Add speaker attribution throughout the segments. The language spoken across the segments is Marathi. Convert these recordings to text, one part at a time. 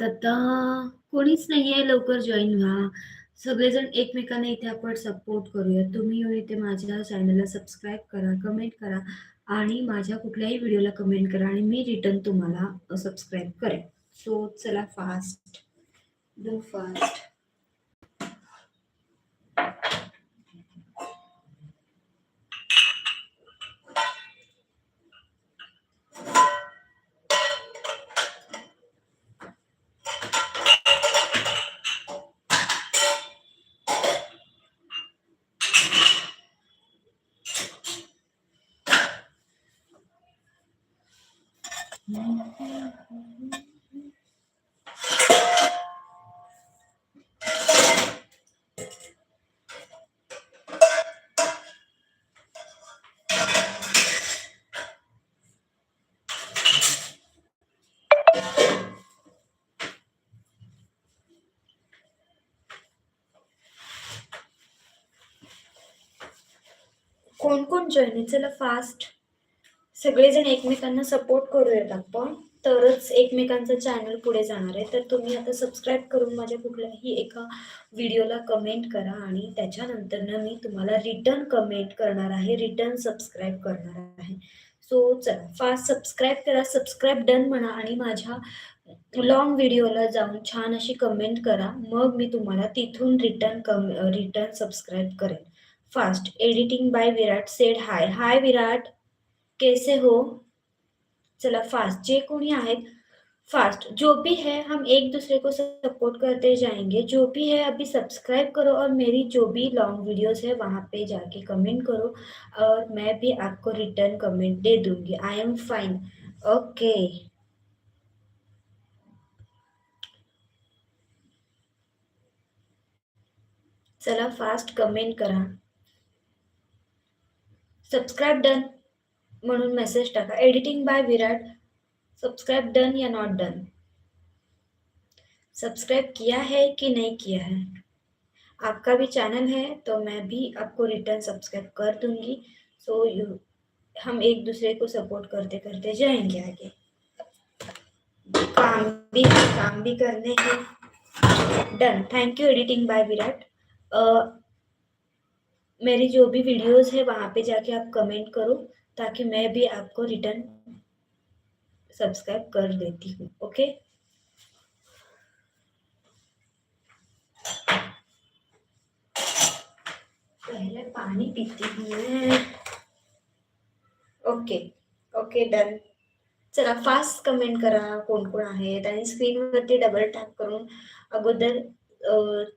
Speaker 1: कोण आता कोणीच नाहीये लवकर जॉईन व्हा. सगळेजण एकमेकांना इथे आपण सपोर्ट करूया. तुम्ही येऊन इथे माझ्या चॅनलला सबस्क्राईब करा कमेंट करा आणि माझ्या कुठल्याही व्हिडिओला कमेंट करा आणि मी रिटर्न तुम्हाला सबस्क्राईब करेन. सो चला फास्ट डू फास्ट कोण जॉईन चला फास्ट सगळेजण एकमेकांना सपोर्ट करूयात आपण. तरच एकमेकांचं चॅनल पुढे जाणार आहे. तर तुम्ही आता सबस्क्राईब करून माझ्या कुठल्याही एका व्हिडिओला कमेंट करा आणि त्याच्यानंतरनं मी तुम्हाला रिटर्न कमेंट करणार आहे. रिटर्न सबस्क्राईब करणार आहे. सो चला फास्ट सबस्क्राईब करा. सबस्क्राईब डन म्हणा आणि माझ्या लॉंग व्हिडिओला जाऊन छान अशी कमेंट करा. मग मी तुम्हाला तिथून रिटर्न कम रिटर्न सबस्क्राईब करेन. Fast editing by Virat said hi. Hi Virat, कैसे हो? चला फास्ट जे कोणी आहेत फास्ट जो भी है, हम एक दूसरे को सपोर्ट करते जाएँगे. जो भी है, अभी सब्सक्राइब करो और मेरी जो भी लॉन्ग वीडियोस है, वहाँ पे जाके कमेंट करो और मैं भी आपको रिटर्न कमेंट दे दूँगी. आई एम फाइन ओके चला फास्ट कमेंट करा. सबस्क्राईब डन म्हणून मेसेज टाका. Editing by Virat subscribe done या नॉट डन सब्सक्राइब किया है कि नहीं किया है? आपका भी चैनल है तो मैं भी आपको रिटर्न सब्सक्राइब कर दूँगी. सो so यू हम एक दूसरे को सपोर्ट करते करते जाएँगे आगे. काम भी काम भी करने के done thank you editing by Virat मेरी जो भी वीडियोस है, वहाँ पे जाके आप कमेंट करो, ताकि मैं भी आपको रिटर्न सब्सक्राइब कर देती हूँ ओके पहले पानी पीती हूँ मैं। ओके ओके डन चला फास्ट कमेंट करा कोण कोण आहेत आणि स्क्रीनवरती डबल टॅप करून अगोदर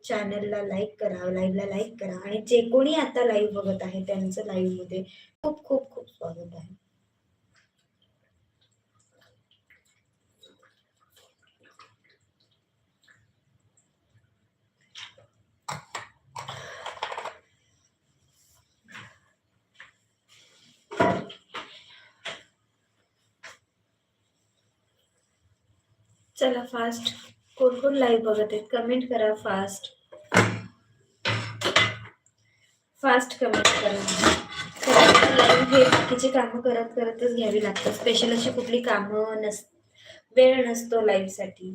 Speaker 1: चॅनलला लाईक करा लाईव्हला लाईक करा आणि जे कोणी आता लाईव्ह बघत आहे त्यांचं लाईव्हमध्ये खूप खूप खूप स्वागत आहे. चला फास्ट कोण कोण लाईव्ह बघत आहेत? कमेंट करा फास्ट फास्ट कमेंट करा. लाईव्ह हे बाकीची कामं करत करतच घ्यावी लागतात. स्पेशल अशी कुठली कामं नस वेळ नसतो लाईव्हसाठी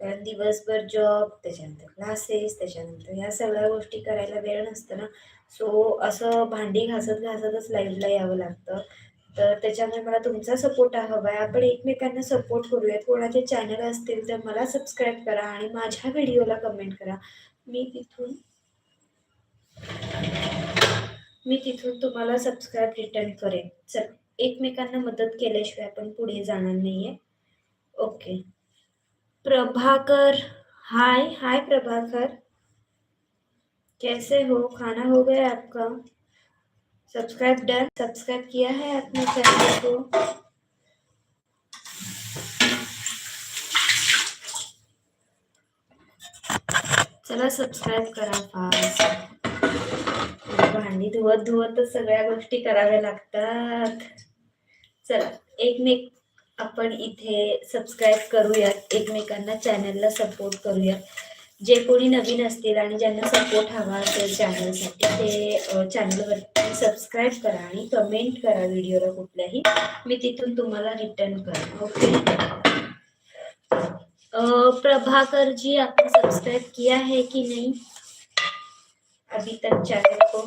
Speaker 1: कारण दिवसभर जॉब त्याच्यानंतर क्लासेस त्याच्यानंतर ह्या सगळ्या गोष्टी करायला वेळ नसतं ना. सो असं भांडी घासत घासतच लाईव्हला यावं लागतं. तर त्याच्यामुळे मला तुमचा सपोर्ट हवा आहे आपण एकमेकांना सपोर्ट करूयात. कोणाचे चॅनल असतील तर मला सबस्क्राईब करा आणि माझ्या व्हिडिओला कमेंट करा. मी तिथून मी तिथून तुम्हाला सबस्क्राईब रिटर्न करेन. चल एकमेकांना मदत केल्याशिवाय आपण पुढे जाणार नाहीये. Okay Prabhakar hi hi Prabhakar. कैसे हो? खाना हो गया आपका? सब्सक्राइब डन सब्सक्राइब किया है आपने चैनल को. चला सबस्क्राईब करा फास्ट भांडी धुवत धुवतच सगळ्या गोष्टी कराव्या लागतात. चला एकमेक आपण इथे सबस्क्राईब करूयात एकमेकांना चॅनलला सपोर्ट करूयात जे कोणी नवीन असतील आणि ज्यांना सपोर्ट हवा असेल चॅनलसाठी ते चॅनलवरती सबस्क्राईब करा आणि कमेंट करा व्हिडिओला कुठल्याही. मी तिथून तुम्हाला रिटर्न करा ओके प्रभाकर जी आपने सब्सक्राइब किया है कि नहीं? अभी तक चैनल को.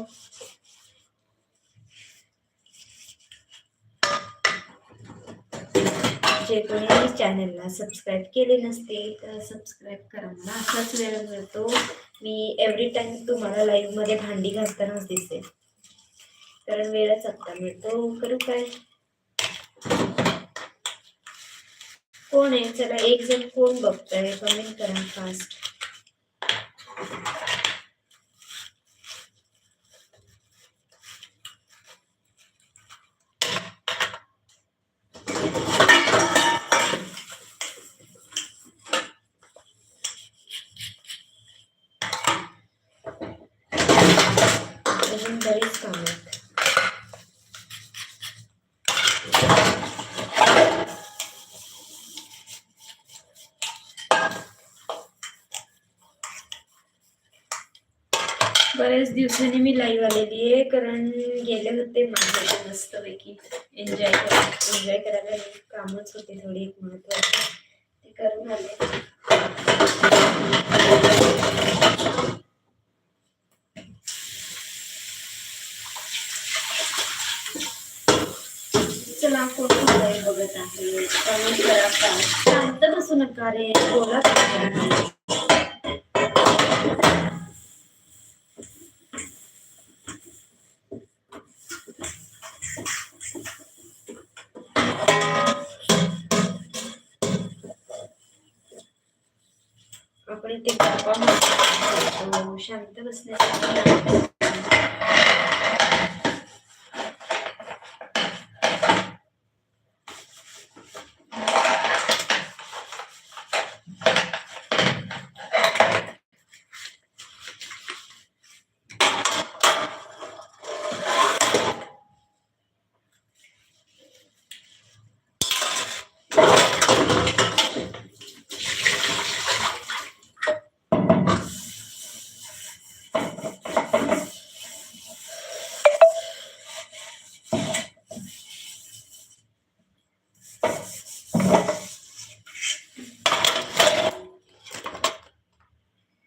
Speaker 1: जे कोणी चॅनलला सबस्क्राईब केले नसते तर सबस्क्राईब करा मला. असाच वेळ मिळतो. मी एव्हरी टाइम तुम्हाला लाईव्हमध्ये भांडी घालतानाच दिसते कारण वेळच आत्ता मिळतो. करू काय? कोण आहे? चला एक जण कोण बघतोय? कमेंट करा फास्ट अजून बरीच कामं आहेत बऱ्याच दिवसांनी मी लाईव्ह आलेली आहे. कारण गेले होते माझ्या मस्तपैकी. एन्जॉय करा एन्जॉय करायला कामच होते थोडी एक महत्वाची. ते करून आले. चला कोण बघत आहे कमेंट करा शांत बसू नका रे. बोला काय आपण इथे गप्पा मारतो. शांत बसण्यासाठी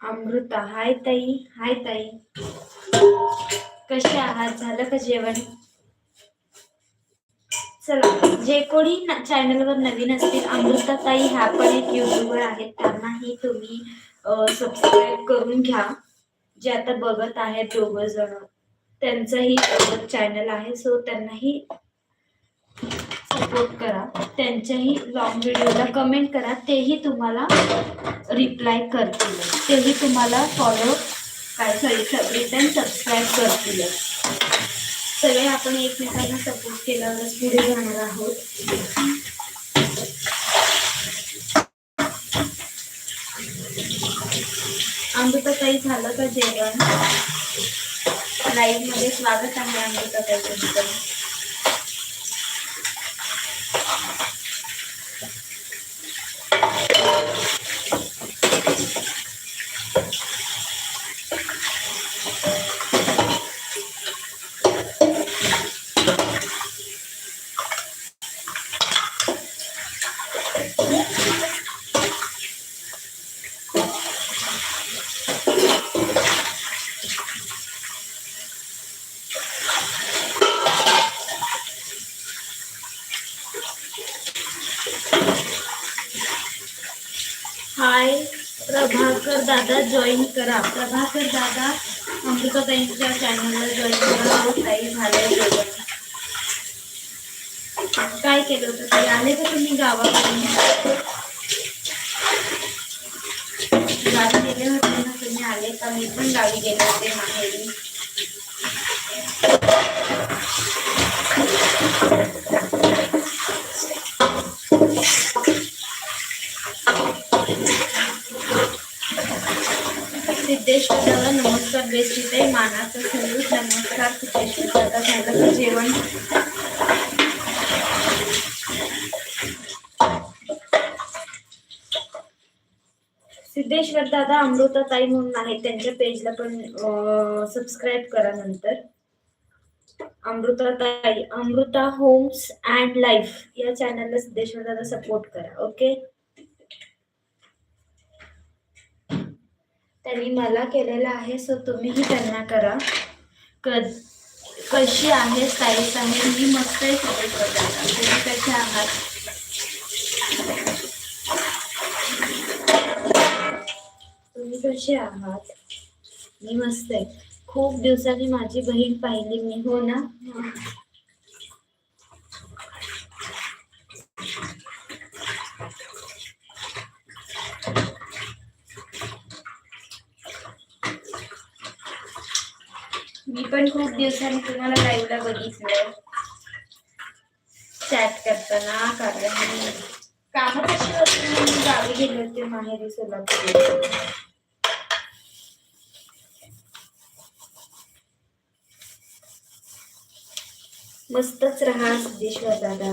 Speaker 1: अमृता हाय ताई. हाय ताई. कसे आहात? झालं का जेवण? चला जे कोणी चॅनलवर नवीन असतील अमृता ताई ह्या पण एक युट्यूबर आहेत. त्यांनाही तुम्ही सबस्क्राईब करून घ्या. जे आता बघत आहेत दोघ जण. त्यांचंही चॅनल आहे सो त्यांनाही सपोर्ट करा. त्यांच्याही लॉंग व्हिडिओला कमेंट करा. तेही तुम्हाला रिप्लाय करतील. तेही तुम्हाला फॉलो काय सॉरी रिटर्न सबस्क्राईब करतील. सगळे आपण एकमेकांना सपोर्ट केल्यावरच पुढे जाणार आहोत. अमृताताई झालं का जेवण? लाईव्हमध्ये स्वागत आहे अमृताताई तुमचं. हाय प्रभाकर दादा जॉईन करा. प्रभाकर दादा अमृताताईंच्या चॅनलला जॉईन करा. ताई झालंय जेवण. काय केलं होतं? ताई आले का तुम्ही गावाकडून? गावी गेले होते ना तुम्ही आले का? मी पण गावी गेले होते माहेरी. नमस्कार बेस्ट इथे मानाचं सल्यूट नमस्कार सिद्धेश्वर दादा झालं जेवण. सिद्धेश्वर दादा अमृता ताई म्हणून आहे त्यांच्या पेजला पण सबस्क्राईब करा नंतर. अमृता ताई अमृता होम्स अँड लाईफ या चॅनलला सिद्धेश्वर दादा सपोर्ट करा ओके त्यांनी मला केलेला आहे सो तुम्हीही त्यांना करा. कशी आहे साईज आहे मी मस्त आहे तुम्ही कसे आहात? तुम्ही कसे आहात? मी मस्त आहे. खूप दिवसांनी माझी बहीण पाहिली मी हो ना? मी पण खूप दिवसांनी तुम्हाला लाईव्हला बघितलं चॅट करताना कारण काम कशी होती मी गावी गेले होते माहेरी सोलापूर मस्तच राहा सिद्धेश्वर दादा.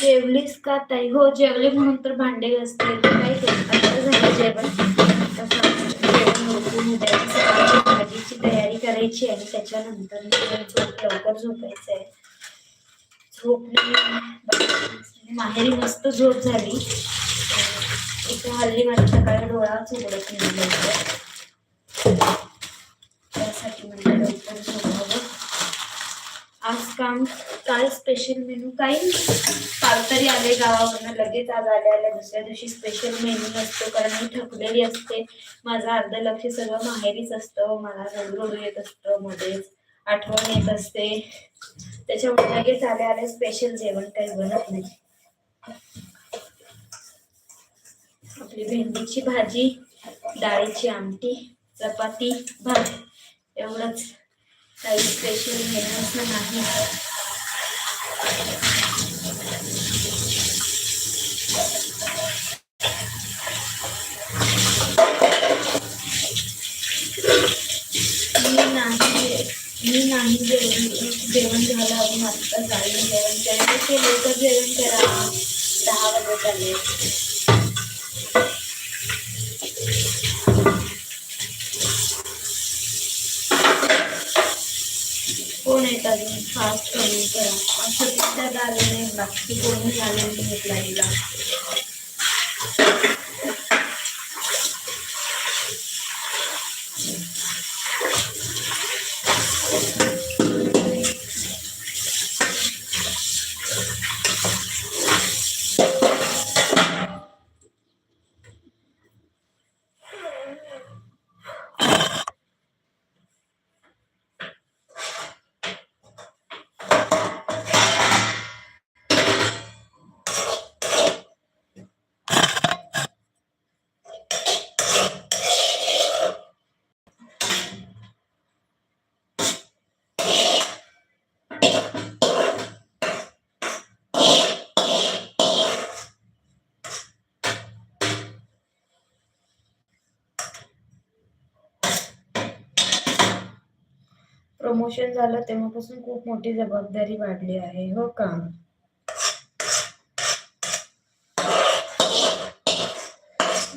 Speaker 1: जेवलीस का ताई? हो जेवले म्हणून तर भांडे घासते. काय आता झालं जेवण. सकाळची भाजीची तयारी करायची आणि त्याच्यानंतर झोप लवकर झोपायचं आहे. झोपली माहेरी मस्त झोप झाली. इथे हल्ली माझ्या सकाळी डोळाच उघडत नाही त्यासाठी म्हणजे लवकर झोपावं आज काम काल स्पेशल मेनू काही काल तरी आले गावावरनं लगेच आज आले आले. दुसऱ्या दिवशी स्पेशल मेनू नसतो कारण मी थकलेली असते. माझं अर्ध लक्ष सगळं माहेरीच असतं. मला रडू येत असतं मध्येच आठवण येत असते. त्याच्यामुळे लगेच आले आले. स्पेशल जेवण काही बनत नाही. आपली भेंडीची भाजी डाळीची आमटी चपाती भात. एवढंच. काही स्पेशल घेण्याचं नाही. मी नाही मी नाही जेवण जेवण झालं अजून आत्ता जाईल जेवण करायचं ते लवकर जेवण करा. दहा वाजत आले घालता नाही बाकी कोणी घालून नाही प्रमोशन झालं तेव्हापासून खूप मोठी जबाबदारी वाढली आहे हो का?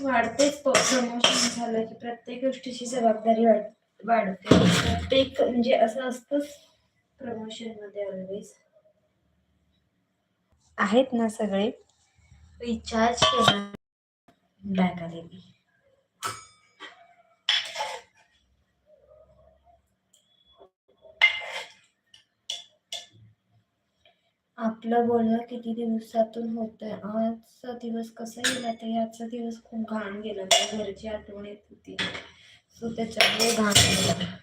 Speaker 1: वाढतेच प्रमोशन झालं की प्रत्येक गोष्टीची जबाबदारी वाढ वाढते. प्रत्येक म्हणजे असं असतंच प्रमोशनमध्ये ऑलवेज आहेत ना सगळे? रिचार्ज केला. बॅग आलेली. आपलं बोलणं किती दिवसातून होतंय? आजचा दिवस कसा गेला तर आजचा दिवस खूप घाण गेला. घरची आठवण येत होती. सो त्याच्यामुळे घाण गेला.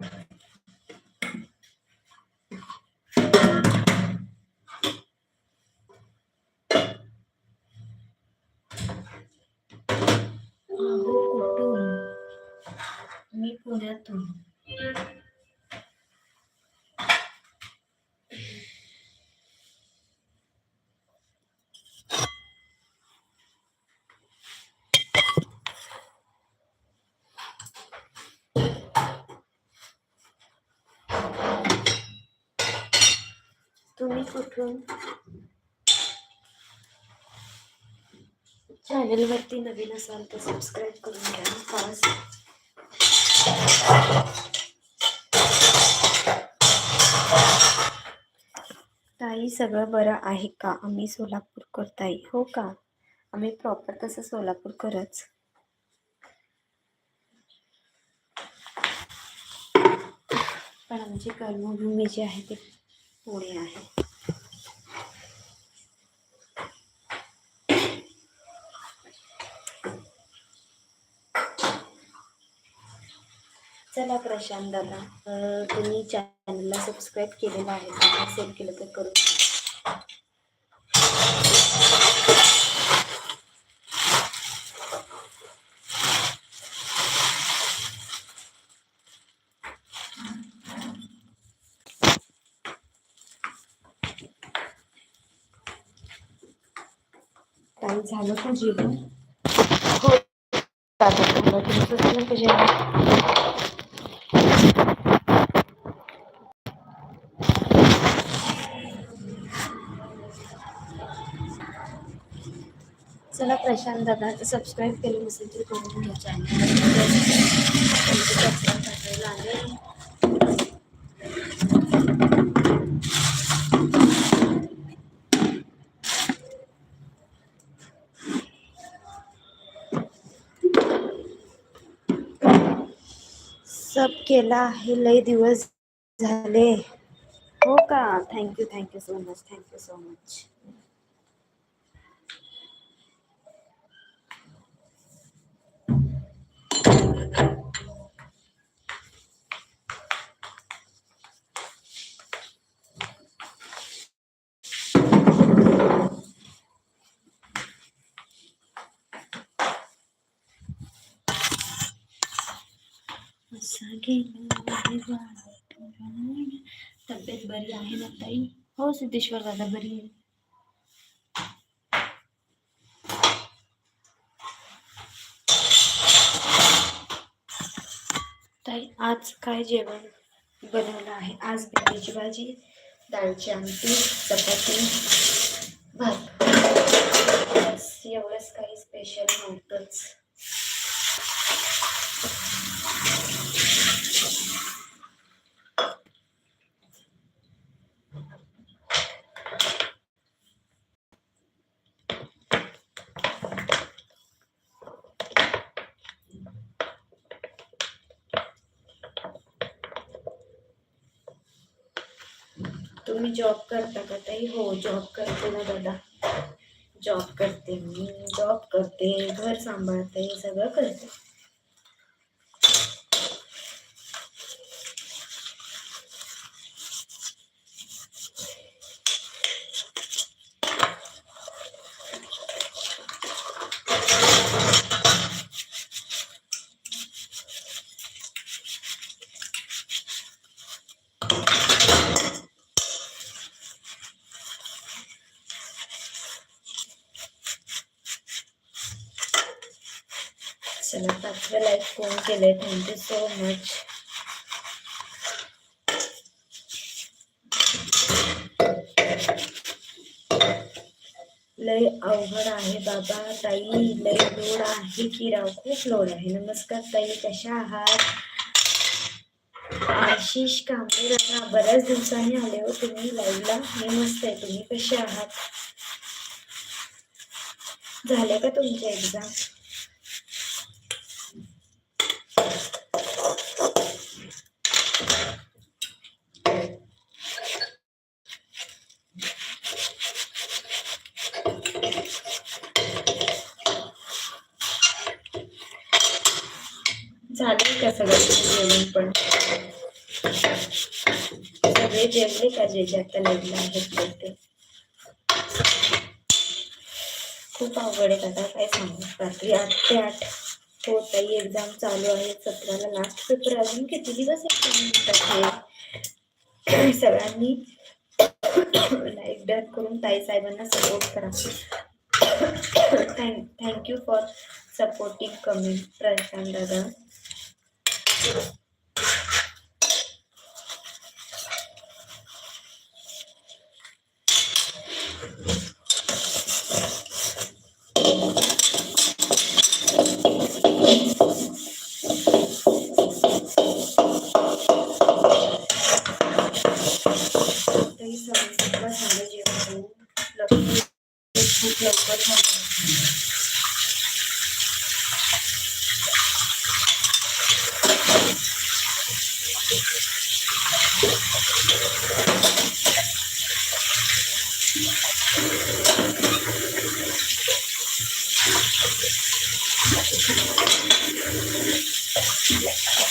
Speaker 1: कुठून? चॅनलवरती नवीन असाल तर सबस्क्राईब करून घ्या खास ताई सगळं बरं आहे का? आम्ही सोलापूर करताई हो का? आम्ही प्रॉपर तसं सोलापूरकरच पण आमची कर्मभूमी जी आहे ती पुणे आहे. चला प्रशांत दादा तुम्ही चॅनलला सबस्क्राईब केलेलं आहे का? नसेल केलं तर करू काही झालं का जेवण हो झालं तुमचं झालं का जेवण प्रशांत दादा सबस्क्राईब केलं नसेल तर करून घ्या चॅनल सब केला आहे लय दिवस झाले। हो का? Thank you thank you so much thank you so much तब्येत बरी आहे ना ताई? हो सिद्धेश्वर दादा बरी आहे ताई आज काय जेवण बनवलं आहे? आज भेंडीची भाजी डाळची आमटी चपाती भात. एवढंच काही स्पेशल नव्हतंच. तुम्ही जॉब करता का ताई हो जॉब करते ना दादा. जॉब करते मी जॉब करते घर सांभाळते सगळं करते चला पाचवं लाईक फोन केले. थँक्यू सो मच लय अवघड आहे बाबा. ताई लय लोड आहे की राव? खूप लोड आहे. नमस्कार ताई कशा आहात? आशिष कांबळे बऱ्याच दिवसांनी आले हो तुम्ही लाईव्हला मी मस्त आहे. तुम्ही कसे आहात? झाले का तुमच्या एक्झाम झाले का सगळ्यांचं जेवण पण सगळे जेवले का जे जे आता लग्न आहेत ते खूप अवघड आहे आता काय सांगू रात्री आठ ते आठ हो ताई एक्झाम चालू आहे सतराला लास्ट पेपर अजून किती दिवस आहे सगळ्यांनी लाईक डन करून ताई साहेबांना सपोर्ट करा thank thank you for supporting comment Prashant दादा Thank you.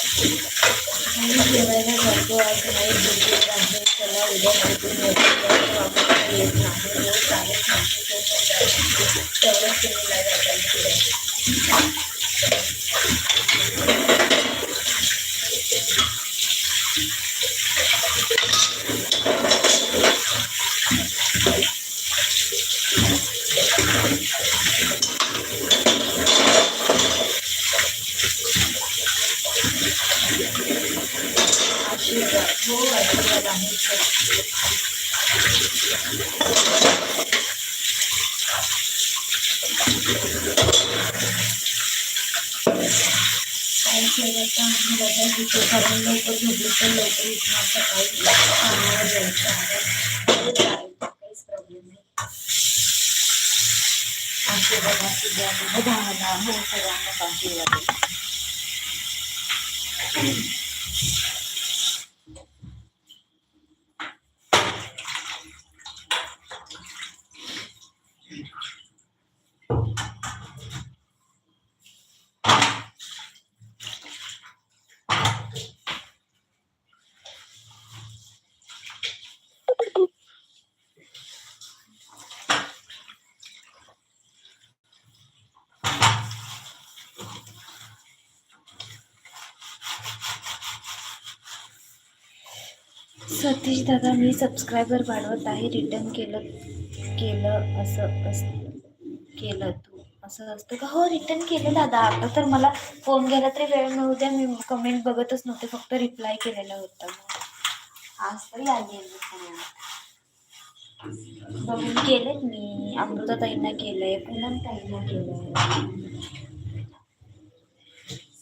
Speaker 1: आणि जेवायला जातो आज नाही बुद्धिवर आहे चला उद्या भेटून येतो वापस येत नाही हो चालेल थँक्यू सो मच तेवढंच तुम्ही लाईव्ह अटेंड केलं आशीर्वाद हो आशीर्वाद आहे सर काय केलं तर आम्ही बघा तिथे कारण लवकर झोपलं तर लवकर उठणार सकाळी कामावर जायचं आहे चालेल काहीच प्रॉब्लेम नाही बघा मला हो सगळ्यांना आशीर्वाद लागेल सतीश दादा मी सबस्क्रायबर वाढवत आहे रिटर्न केलं केलं असं अस केलं तू. असं असतं का? हो रिटर्न केलं दादा. आता तर मला फोन गेला तरी वेळ मिळू द्या. मी कमेंट बघतच नव्हते फक्त रिप्लाय केलेला होता. आज तरी आली आहे बघून केलेत मी. अमृताताईंना केलंय पूनम ताईंना केलंय.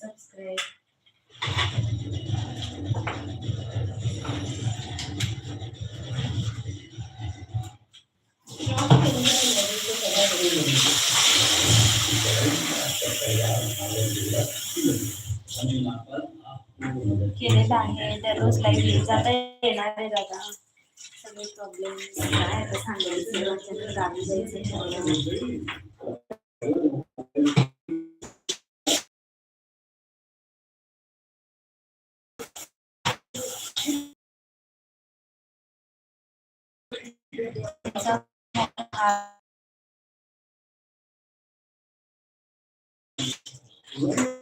Speaker 1: सबस्क्राईब केलेलं आहे. दररोज लाइट जाता येणार आहे दादा सगळे प्रॉब्लेम काय はい